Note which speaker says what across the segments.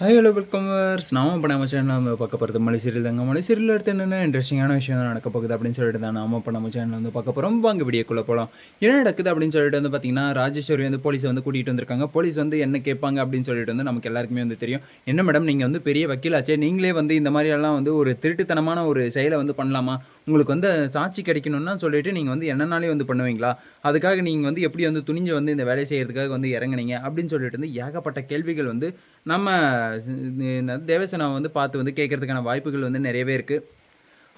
Speaker 1: Hi hello வெல்கமர்ஸ் நாம இப்போ நம்ம சேனல் வந்து பார்க்க போகிறது மலை சீரியல் தாங்க மலை சீரியல் எடுத்து என்னென்ன இன்ட்ரெஸ்டிங்கான விஷயம் நடக்க போகுது அப்படின்னு சொல்லிட்டு தான் நாம இப்போ நம்ம சேனல் வந்து பார்க்க போகிறோம் வாங்க வீடியோக்குள்ளே போகலாம் என்ன நடக்குது அப்படின்னு சொல்லிட்டு வந்து பார்த்தீங்கன்னா ராஜேஸ்வரி வந்து போலீஸ் வந்து கூட்டிகிட்டு வந்திருக்காங்க. போலீஸ் வந்து என்ன கேட்பாங்க அப்படின்னு சொல்லிட்டு வந்து நமக்கு எல்லாருக்குமே வந்து தெரியும். என்ன மேடம் நீங்கள் வந்து பெரிய வக்கீலாச்சே. நீங்களே வந்து இந்த மாதிரியெல்லாம் வந்து ஒரு திருட்டுத்தனமான ஒரு செயலை வந்து பண்ணலாமா? உங்களுக்கு வந்து சாட்சி கிடைக்கணும்னா சொல்லிட்டு நீங்கள் வந்து என்னன்னாலே வந்து பண்ணுவீங்களா? அதுக்காக நீங்கள் வந்து எப்படி வந்து துணிஞ்சு வந்து இந்த வேலையை செய்கிறதுக்காக வந்து இறங்குனீங்க? அப்படின்னு சொல்லிட்டு வந்து ஏகப்பட்ட கேள்விகள் வந்து நம்ம இந்த தேவசேனா வந்து பார்த்து வந்து கேட்கறதுக்கான வாய்ப்புகள் வந்து நிறையவே இருக்குது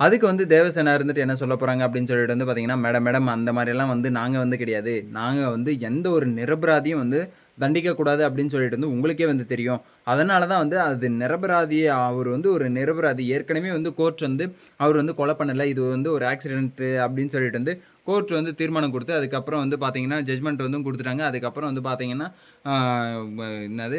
Speaker 1: அதுக்கு வந்து தேவசேனா இருந்துட்டு என்ன சொல்ல போகிறாங்க அப்படின்னு சொல்லிட்டு வந்து பார்த்தீங்கன்னா மேடம் மேடம் அந்த மாதிரிலாம் வந்து நாங்கள் வந்து கிடையாது. நாங்கள் வந்து எந்த ஒரு நிரபராதியும் வந்து தண்டிக்கக்கூடாது அப்படின்னு சொல்லிட்டு வந்து உங்களுக்கே வந்து தெரியும். அதனால தான் வந்து அது நிரபராதி அவர் வந்து ஒரு நிரபராதி. ஏற்கனவே வந்து கோர்ட் வந்து அவர் வந்து கொலை பண்ணலை இது வந்து ஒரு ஆக்சிடென்ட்டு அப்படின்னு சொல்லிட்டு வந்து கோர்ட் வந்து தீர்மானம் கொடுத்து அதுக்கப்புறம் வந்து பார்த்தீங்கன்னா ஜட்மெண்ட் வந்து கொடுத்துட்டாங்க. அதுக்கப்புறம் வந்து பார்த்தீங்கன்னா என்னது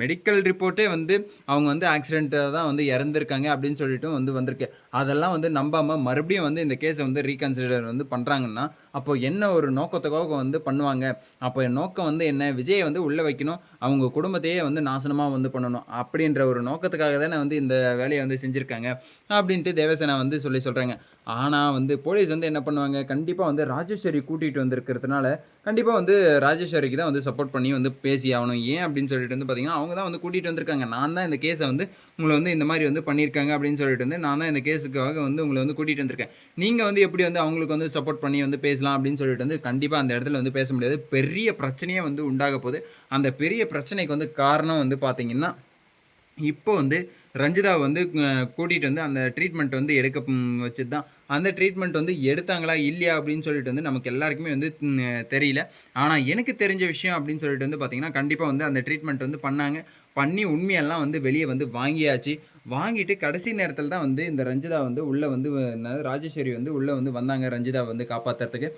Speaker 1: மெடிக்கல் ரிப்போர்ட்டே வந்து அவங்க வந்து ஆக்சிடெண்ட்டாக தான் வந்து இறந்துருக்காங்க அப்படின்னு சொல்லிட்டு வந்து வந்திருக்கு. அதெல்லாம் வந்து நம்பாமல் மறுபடியும் வந்து இந்த கேஸை வந்து ரீகன்சிடர் வந்து பண்ணுறாங்கன்னா அப்போ என்ன ஒரு நோக்கத்துக்காக வந்து பண்ணுவாங்க? அப்போ நோக்கம் வந்து என்ன? விஜயை வந்து உள்ளே வைக்கணும். அவங்க குடும்பத்தையே வந்து நாசனமாக வந்து பண்ணணும். அப்படின்ற ஒரு நோக்கத்துக்காக தானே வந்து இந்த வேலையை வந்து செஞ்சுருக்காங்க. அப்படின்ட்டு தேவசேனா வந்து சொல்லி சொல்கிறாங்க ஆனால் வந்து போலீஸ் வந்து என்ன பண்ணுவாங்க? கண்டிப்பாக வந்து ராஜேஸ்வரி கூட்டிகிட்டு வந்திருக்கிறதுனால கண்டிப்பாக வந்து ராஜேஸ்வரிக்கு தான் வந்து சப்போர்ட் பண்ணி வந்து பேசி ஆகணும் ஏன் அப்படின்னு சொல்லிட்டு வந்து பார்த்தீங்கன்னா அவங்க தான் வந்து கூட்டிகிட்டு வந்திருக்காங்க. நான் தான் இந்த கேஸை வந்து உங்களை வந்து இந்த மாதிரி வந்து பண்ணியிருக்காங்க அப்படின்னு சொல்லிட்டு வந்து நான் தான் இந்த கேஸுக்காக வந்து உங்களை வந்து கூட்டிகிட்டு வந்திருக்கேன். நீங்கள் வந்து எப்படி வந்து அவங்களுக்கு வந்து சப்போர்ட் பண்ணி வந்து பேசலாம் அப்படின்னு சொல்லிட்டு வந்து கண்டிப்பாக அந்த இடத்துல வந்து பேச முடியாது. பெரிய பிரச்சனையே வந்து உண்டாக போகுது. அந்த பெரிய பிரச்சனைக்கு வந்து காரணம் வந்து பார்த்தீங்கன்னா இப்போ வந்து ரஞ்சிதா வந்து கூட்டிகிட்டு வந்து அந்த ட்ரீட்மெண்ட் வந்து எடுக்க வச்சு தான் அந்த ட்ரீட்மெண்ட் வந்து எடுத்தாங்களா இல்லையா அப்படின்னு சொல்லிட்டு வந்து நமக்கு எல்லாருக்குமே வந்து தெரியல. ஆனால் எனக்கு தெரிஞ்ச விஷயம் அப்படின்னு சொல்லிட்டு வந்து பார்த்திங்கன்னா கண்டிப்பாக வந்து அந்த ட்ரீட்மெண்ட் வந்து பண்ணாங்க. பண்ணி உண்மையெல்லாம் வந்து வெளியே வந்து வாங்கியாச்சு. வாங்கிட்டு கடைசி நேரத்தில் தான் வந்து இந்த ரஞ்சிதா வந்து உள்ளே வந்து ராஜேஸ்வரி வந்து உள்ளே வந்து வந்தாங்க ரஞ்சிதா வந்து காப்பாற்றுறதுக்கு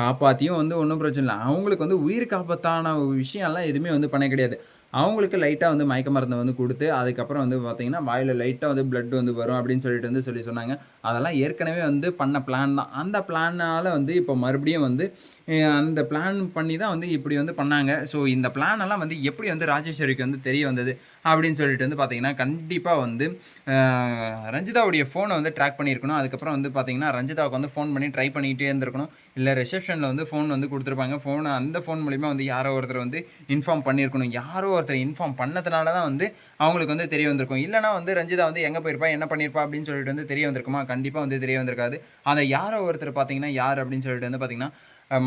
Speaker 1: காப்பாற்றியும் வந்து ஒன்றும் பிரச்சனை இல்லை. அவங்களுக்கு வந்து உயிர் காப்பாற்றான விஷயம்லாம் எதுவுமே வந்து பண்ண கிடையாது. அவங்களுக்கு லைட்டாக வந்து மயக்க மருந்து வந்து கொடுத்து அதுக்கப்புறம் வந்து பார்த்திங்கன்னா வாயில் லைட்டாக வந்து பிளட் வந்து வரும் அப்படின்னு சொல்லிட்டு வந்து சொல்லி சொன்னாங்க. அதெல்லாம் ஏற்கனவே வந்து பண்ண பிளான் தான். அந்த பிளானால் வந்து இப்போ மறுபடியும் வந்து அந்த பிளான் பண்ணி தான் வந்து இப்படி வந்து பண்ணாங்க. ஸோ இந்த பிளானெல்லாம் வந்து எப்படி வந்து ராஜேஸ்வரிக்கு வந்து தெரிய வந்தது அப்படின்னு சொல்லிட்டு வந்து பார்த்தீங்கன்னா கண்டிப்பாக வந்து ரஞ்சிதாவுடைய ஃபோனை வந்து ட்ராக் பண்ணியிருக்கணும். அதுக்கப்புறம் வந்து பார்த்தீங்கன்னா ரஞ்சிதாவுக்கு வந்து ஃபோன் பண்ணி ட்ரை பண்ணிகிட்டே இருந்திருக்கணும். இல்லை ரிசப்ஷனில் வந்து ஃபோன் வந்து கொடுத்துருப்பாங்க. ஃபோனை அந்த ஃபோன் மூலிமா வந்து யாரோ ஒருத்தர் வந்து இன்ஃபார்ம் பண்ணியிருக்கணும். யாரோ ஒருத்தர் இன்ஃபார்ம் பண்ணதுனால தான் வந்து அவங்களுக்கு வந்து தெரிய வந்திருக்கும். இல்லைனா வந்து ரஞ்சிதா வந்து எங்கே போயிருப்பா என்ன பண்ணியிருப்பா அப்படின்னு சொல்லிட்டு வந்து தெரிய வந்திருக்குமா? கண்டிப்பாக வந்து தெரிய வந்திருக்காது. அந்த யாரோ ஒருத்தர் பார்த்தீங்கன்னா யார் அப்படின்னு சொல்லிட்டு வந்து பார்த்தீங்கன்னா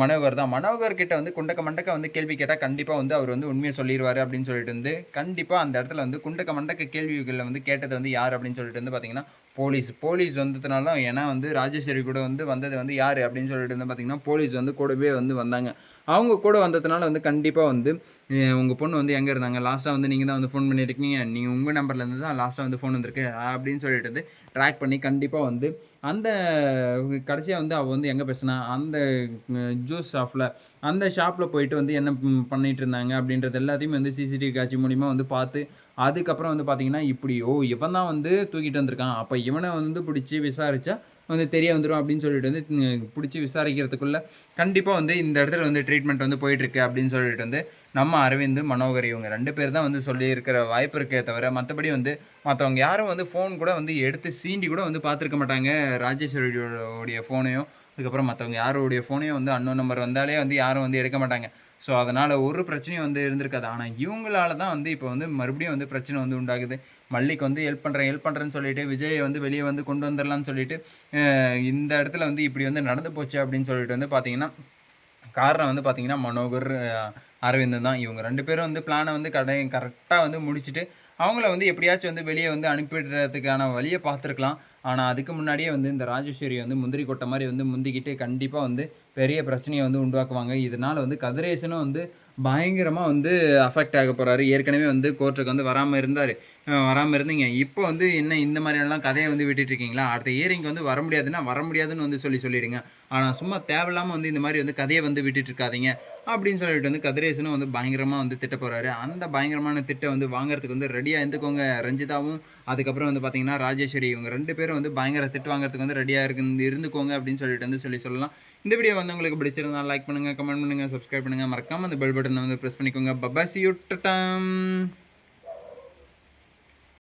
Speaker 1: மனோகர் தான். மனோகர் கிட்ட வந்து குண்டக்க மண்டக்க வந்து கேள்வி கேட்டால் கண்டிப்பாக வந்து அவர் வந்து உண்மையை சொல்லிடுவார் அப்படின்னு சொல்லிட்டு வந்து கண்டிப்பாக அந்த இடத்துல வந்து குண்டக்க மண்டக்க கேள்விகளில் வந்து கேட்டது வந்து யார் அப்படின்னு சொல்லிட்டு வந்து பார்த்தீங்கன்னா போலீஸ். போலீஸ் வந்ததுனால தான் ஏன்னா வந்து ராஜேஸ்வரி கூட வந்து வந்தது வந்து யார் அப்படின்னு சொல்லிட்டு வந்து பார்த்தீங்கன்னா போலீஸ் வந்து கூடவே வந்து வந்தாங்க. அவங்க கூட வந்ததுனால வந்து கண்டிப்பாக வந்து உங்கள் பொண்ணு வந்து எங்கே இருந்தாங்க? லாஸ்ட்டாக வந்து நீங்கள் தான் வந்து ஃபோன் பண்ணியிருக்கீங்க நீங்கள் உங்கள் நம்பர்லேருந்து தான் லாஸ்ட்டாக வந்து ஃபோன் வந்திருக்கு. அப்படின்னு சொல்லிட்டு வந்து ட்ராக் பண்ணி கண்டிப்பாக வந்து அந்த கடைசியாக வந்து அவள் வந்து எங்கே பேசினா? அந்த ஜூஸ் ஷாப்பில் அந்த ஷாப்பில் போயிட்டு வந்து என்ன பண்ணிகிட்டு இருந்தாங்க? அப்படின்றது எல்லாத்தையுமே வந்து சிசிடிவி காட்சி மூலிமா வந்து பார்த்து அதுக்கப்புறம் வந்து பார்த்தீங்கன்னா இப்படி ஓ இவன் தான் வந்து தூக்கிட்டு வந்திருக்கான். அப்போ இவனை வந்து பிடிச்சி விசாரித்தா வந்து தெரிய வந்துடும் அப்படின்னு சொல்லிட்டு வந்து பிடிச்சி விசாரிக்கிறதுக்குள்ளே கண்டிப்பாக வந்து இந்த இடத்துல வந்து ட்ரீட்மெண்ட் வந்து போயிட்டுருக்கு அப்படின்னு சொல்லிட்டு வந்து நம்ம அரவிந்த் மனோகர் இவங்க ரெண்டு பேர் தான் வந்து சொல்லியிருக்கிற வாய்ப்பு இருக்கே தவிர மற்றபடி வந்து மற்றவங்க யாரும் வந்து ஃபோன் கூட வந்து எடுத்து சீண்டி கூட வந்து பார்த்துருக்க மாட்டாங்க. ராஜேஸ்வரியோடைய ஃபோனையும் அதுக்கப்புறம் மற்றவங்க யாரோடைய ஃபோனையும் வந்து அன்னோ நம்பர் வந்தாலே வந்து யாரும் வந்து எடுக்க மாட்டாங்க. ஸோ அதனால் ஒரு பிரச்சனையும் வந்து இருந்திருக்காது. ஆனால் இவங்களால தான் வந்து இப்போ வந்து மறுபடியும் வந்து பிரச்சனை வந்து உண்டாகுது. மல்லிக்கு வந்து ஹெல்ப் பண்ணுறேன் ஹெல்ப் பண்ணுறேன்னு சொல்லிட்டு விஜயை வந்து வெளியே வந்து கொண்டு வந்துடலாம்னு சொல்லிட்டு இந்த இடத்துல வந்து இப்படி வந்து நடந்து போச்சு அப்படின்னு சொல்லிட்டு வந்து பார்த்தீங்கன்னா காரணம் வந்து பார்த்தீங்கன்னா மனோகர் அரவிந்தன் தான். இவங்க ரெண்டு பேரும் வந்து பிளானை வந்து கடை கரெக்டாக வந்து முடிச்சுட்டு அவங்கள வந்து எப்படியாச்சும் வந்து வெளியே வந்து அனுப்பிடுறதுக்கான வழியை பார்த்துருக்கலாம். ஆனால் அதுக்கு முன்னாடியே வந்து இந்த ராஜேஸ்வரி வந்து முந்திரி கொட்டை மாதிரி வந்து முந்திக்கிட்டு கண்டிப்பாக வந்து பெரிய பிரச்சனையை வந்து உண்டாக்குவாங்க. இதனால் வந்து கதிரேசனும் வந்து பயங்கரமாக வந்து அஃபெக்ட் ஆக போகிறாரு ஏற்கனவே வந்து கோர்ட்டுக்கு வந்து வராமல் இருந்தார். வராமல் இருந்தீங்க. இப்போ வந்து என்ன இந்த மாதிரியெல்லாம் கதையை வந்து விட்டுட்ருக்கீங்களா அடுத்த இயரிங் வந்து வர முடியாதுன்னா வர முடியாதுன்னு வந்து சொல்லி சொல்லிடுங்க. ஆனால் சும்மா தேவையில்லாமல் வந்து இந்த மாதிரி வந்து கதையை வந்து விட்டுட்டு இருக்காதீங்க அப்படின்னு சொல்லிட்டு வந்து கதிரேசனும் வந்து பயங்கரமாக வந்து திட்ட போகிறாரு அந்த பயங்கரமான திட்டம் வந்து வாங்குறதுக்கு வந்து ரெடியாக இருந்துக்கோங்க ரஞ்சிதாவும். அதுக்கப்புறம் வந்து பார்த்தீங்கன்னா ராஜேஸ்வரி இவங்க ரெண்டு பேரும் வந்து பயங்கர திட்டு வாங்குறதுக்கு வந்து ரெடியாக இருக்கு இருந்துக்கோங்க அப்படின்னு சொல்லிட்டு வந்து சொல்லி சொல்லலாம். இந்த வீடியோ வந்து உங்களுக்கு பிடிச்சிருந்தா லைக் பண்ணுங்கள் கமெண்ட் பண்ணுங்கள் சப்ஸ்கிரைப் பண்ணுங்கள் மறக்காமல் அந்த பெல் பட்டனை வந்து ப்ரெஸ் பண்ணிக்கோங்க. பபாசி